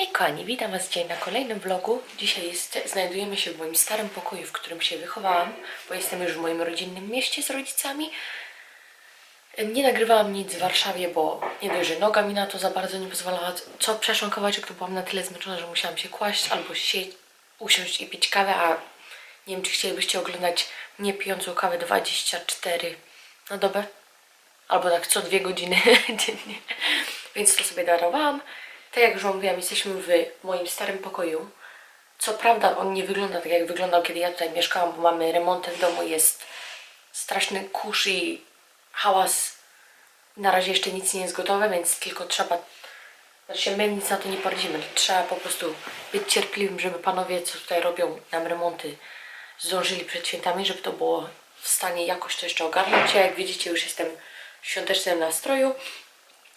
Hej kochani, witam Was dzisiaj na kolejnym vlogu. Dzisiaj jest, znajdujemy się w moim starym pokoju, w którym się wychowałam, bo jestem już w moim rodzinnym mieście z rodzicami. Nie nagrywałam nic w Warszawie, bo nie dość, że noga mi na to za bardzo nie pozwalała. Co przeszłam kawałeczek, to byłam na tyle zmęczona, że musiałam się kłaść albo siedzieć, usiąść i pić kawę, a nie wiem, czy chcielibyście oglądać mnie pijącą kawę 24 na dobę albo tak co dwie godziny dziennie. Więc to sobie darowałam. Tak jak już mówiłam, jesteśmy w moim starym pokoju. Co prawda on nie wygląda tak jak wyglądał kiedy ja tutaj mieszkałam, bo mamy remonty w domu, jest straszny kurz i hałas. Na razie jeszcze nic nie jest gotowe, więc tylko trzeba znaczy my nic na to nie poradzimy. Trzeba po prostu być cierpliwym, żeby panowie, co tutaj robią nam remonty, zdążyli przed świętami, żeby to było w stanie jakoś to jeszcze ogarnąć. Ja jak widzicie już jestem w świątecznym nastroju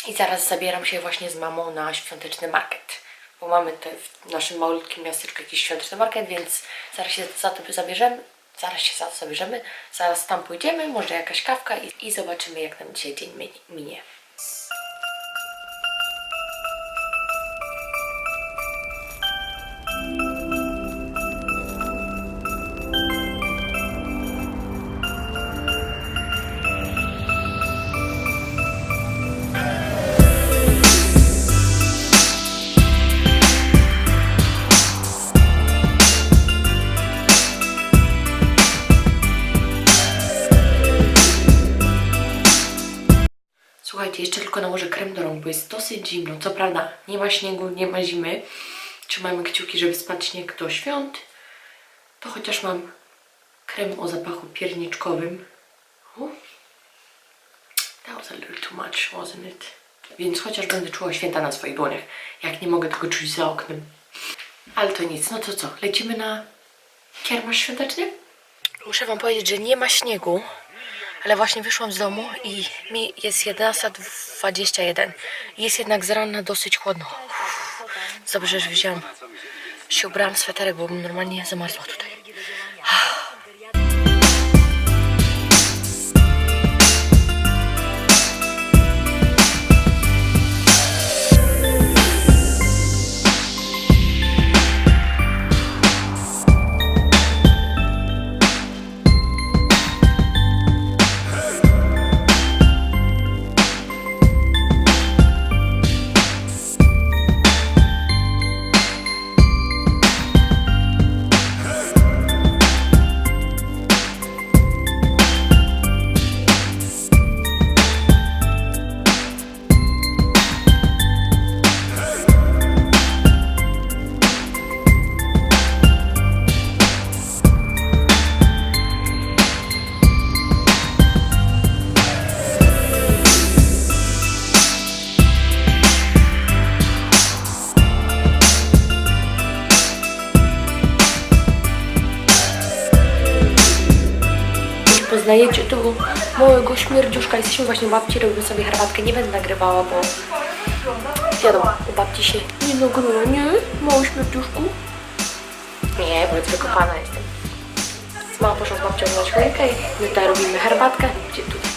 i zaraz zabieram się właśnie z mamą na świąteczny market. Bo mamy tutaj w naszym malutkim miasteczku jakiś świąteczny market, więc zaraz się za to zabierzemy. Zaraz się za to zabierzemy, zaraz tam pójdziemy, może jakaś kawka i, i zobaczymy jak nam dzisiaj dzień mi- minie. Jeszcze tylko nałożę krem do rąk, bo jest dosyć zimno. Co prawda nie ma śniegu, nie ma zimy. Trzymajmy kciuki, żeby spadł śnieg do świąt. To chociaż mam krem o zapachu pierniczkowym. That was a little too much, wasn't it? Więc chociaż będę czuła święta na swoich dłoniach. Jak nie mogę tego czuć za oknem. Ale to nic, no to co? Lecimy na kiermasz świąteczny? Muszę wam powiedzieć, że nie ma śniegu. Ale właśnie wyszłam z domu i mi jest 11.21. Jest jednak z rana dosyć chłodno. Dobrze, że wziąłam. Się ubrałam sweterek, bo normalnie zamarzła tutaj. Poznajecie tu małego śmierdziuszka. Jesteśmy właśnie u babci, robimy sobie herbatkę. Nie będę nagrywała, bo wiadomo, u babci się nie nagrywa, nie? Mały śmierdziuszku. Nie, bo jest wykopana jestem. Mama poszła z babcią na i my tutaj robimy herbatkę. Gdzie tutaj?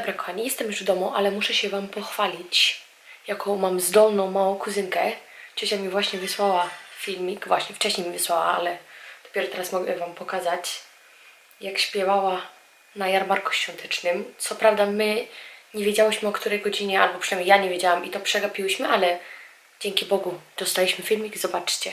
Dobra, kochani, jestem już w domu, ale muszę się Wam pochwalić, jaką mam zdolną małą kuzynkę. Ciocia mi właśnie wysłała filmik, właśnie wcześniej mi wysłała, ale dopiero teraz mogę Wam pokazać, jak śpiewała na jarmarku świątecznym. Co prawda my nie wiedziałyśmy o której godzinie, albo przynajmniej ja nie wiedziałam i to przegapiłyśmy, ale dzięki Bogu dostaliśmy filmik, zobaczcie.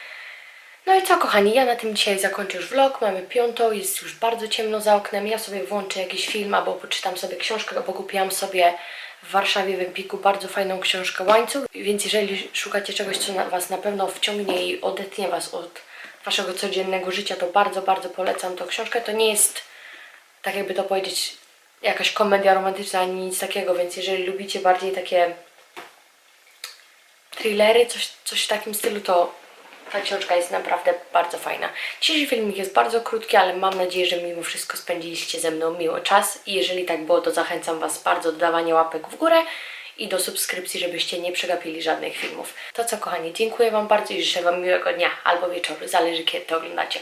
No i co kochani, ja na tym dzisiaj zakończę już vlog, mamy piątą, jest już bardzo ciemno za oknem, ja sobie włączę jakiś film albo poczytam sobie książkę, bo kupiłam sobie w Warszawie w Empiku bardzo fajną książkę Łańcuch, więc jeżeli szukacie czegoś, co na Was na pewno wciągnie i odetnie Was od Waszego codziennego życia, to bardzo, bardzo polecam tą książkę. To nie jest, tak jakby to powiedzieć, jakaś komedia romantyczna ani nic takiego, więc jeżeli lubicie bardziej takie thrillery, coś, coś w takim stylu, to ta książka jest naprawdę bardzo fajna. Dzisiejszy filmik jest bardzo krótki, ale mam nadzieję, że mimo wszystko spędziliście ze mną miło czas i jeżeli tak było, to zachęcam Was bardzo do dawania łapek w górę i do subskrypcji, żebyście nie przegapili żadnych filmów. To co kochani, dziękuję Wam bardzo i życzę Wam miłego dnia albo wieczoru, zależy kiedy to oglądacie.